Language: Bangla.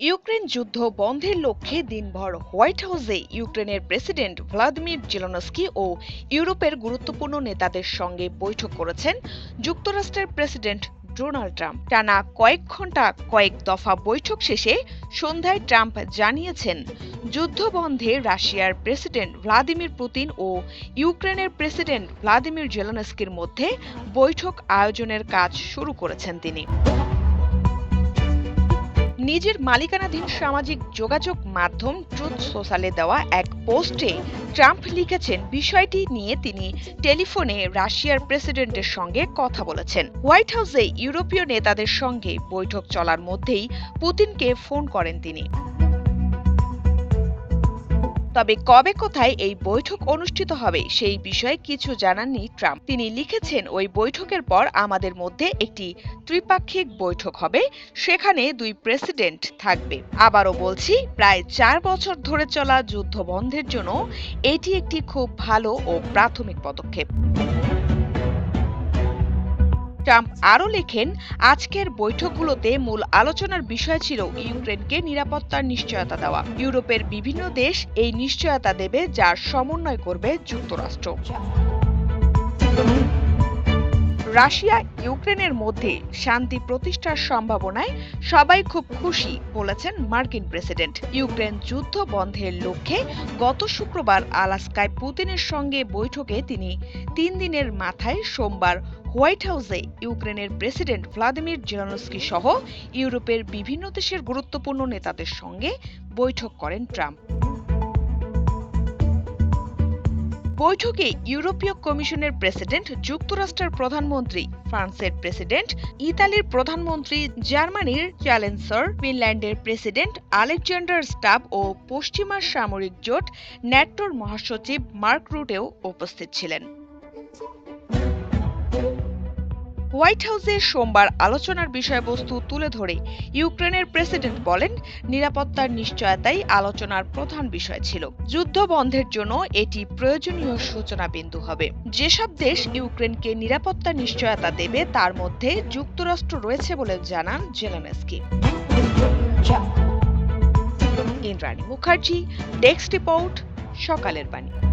ইউক্রেন যুদ্ধ বন্ধের লক্ষ্যে দিনভর হোয়াইট হাউসে ইউক্রেনের প্রেসিডেন্ট ভ্লাদিমির জেলনস্কি ও ইউরোপের গুরুত্বপূর্ণ নেতাদের সঙ্গে বৈঠক করেছেন যুক্তরাষ্ট্রের প্রেসিডেন্ট ডোনাল্ড ট্রাম্প। টানা কয়েক ঘণ্টা কয়েক দফা বৈঠক শেষে সন্ধ্যায় ট্রাম্প জানিয়েছেন, যুদ্ধ বন্ধে রাশিয়ার প্রেসিডেন্ট ভ্লাদিমির পুতিন ও ইউক্রেনের প্রেসিডেন্ট ভ্লাদিমির জেলনস্কির মধ্যে বৈঠক আয়োজনের কাজ শুরু করেছেন তিনি। নিজের মালিকানাধীন সামাজিক যোগাযোগ মাধ্যম ট্রুথ সোশ্যালে দেওয়া এক পোস্টে ট্রাম্প লিখেছেন, বিষয়টি নিয়ে তিনি টেলিফোনে রাশিয়ার প্রেসিডেন্টের সঙ্গে কথা বলেছেন। হোয়াইট হাউসে ইউরোপীয় নেতাদের সঙ্গে বৈঠক চলার মধ্যেই পুতিনকে ফোন করেন তিনি। তবে কবে কোথায় এই বৈঠক অনুষ্ঠিত হবে সেই বিষয়ে কিছু জানাননি ট্রাম্প। তিনি লিখেছেন, ওই বৈঠকের পর আমাদের মধ্যে একটি ত্রিপাক্ষিক বৈঠক হবে, সেখানে দুই প্রেসিডেন্ট থাকবে। আবারও বলছি, প্রায় চার বছর ধরে চলা যুদ্ধ বন্ধের জন্য এটি একটি খুব ভালো ও প্রাথমিক পদক্ষেপ। ট্রাম্প আরও লেখেন, আজকের বৈঠকগুলোতে মূল আলোচনার বিষয় ছিল ইউক্রেনকে নিরাপত্তার নিশ্চয়তা দেওয়া। ইউরোপের বিভিন্ন দেশ এই নিশ্চয়তা দেবে, যার সমন্বয় করবে যুক্তরাষ্ট্র। রাশিয়া ইউক্রেনের মধ্যে শান্তি প্রতিষ্ঠার সম্ভাবনায় সবাই খুব খুশি বলেছেন মার্কিন প্রেসিডেন্ট। ইউক্রেন যুদ্ধ বন্ধের লক্ষ্যে গত শুক্রবার আলাস্কায় পুতিনের সঙ্গে বৈঠকে তিনি তিন দিনের মাথায় সোমবার হোয়াইট হাউসে ইউক্রেনের প্রেসিডেন্ট ভ্লাদিমির জেলানস্কি সহ ইউরোপের বিভিন্ন দেশের গুরুত্বপূর্ণ নেতাদের সঙ্গে বৈঠক করেন ট্রাম্প। বৈঠকে ইউরোপীয় কমিশনের প্রেসিডেন্ট, যুক্তরাষ্ট্রের প্রধানমন্ত্রী, ফ্রান্সের প্রেসিডেন্ট, ইতালির প্রধানমন্ত্রী, জার্মানির চ্যালেন্সর ফিনল্যান্ডের প্রেসিডেন্ট আলেকজান্ডার স্টাব ও পশ্চিমা সামরিক জোট ন্যাটোর মহাসচিব মার্ক রুটেও উপস্থিত ছিলেন। হোয়াইট হাউসে সোমবার আলোচনার বিষয়বস্তু তুলে ধরে ইউক্রেনের প্রেসিডেন্ট বলেন নিরাপত্তার নিশ্চয়তাই আলোচনার প্রধান বিষয় ছিল। যুদ্ধ বন্ধের জন্য এটি প্রয়োজনীয় সূচনা বিন্দু হবে। যেসব দেশ ইউক্রেনকে নিরাপত্তা নিশ্চয়তা দেবে তার মধ্যে যুক্তরাষ্ট্র রয়েছে বলে জানান Zelensky. Indrani Mukherjee desk report সকালের বাণী।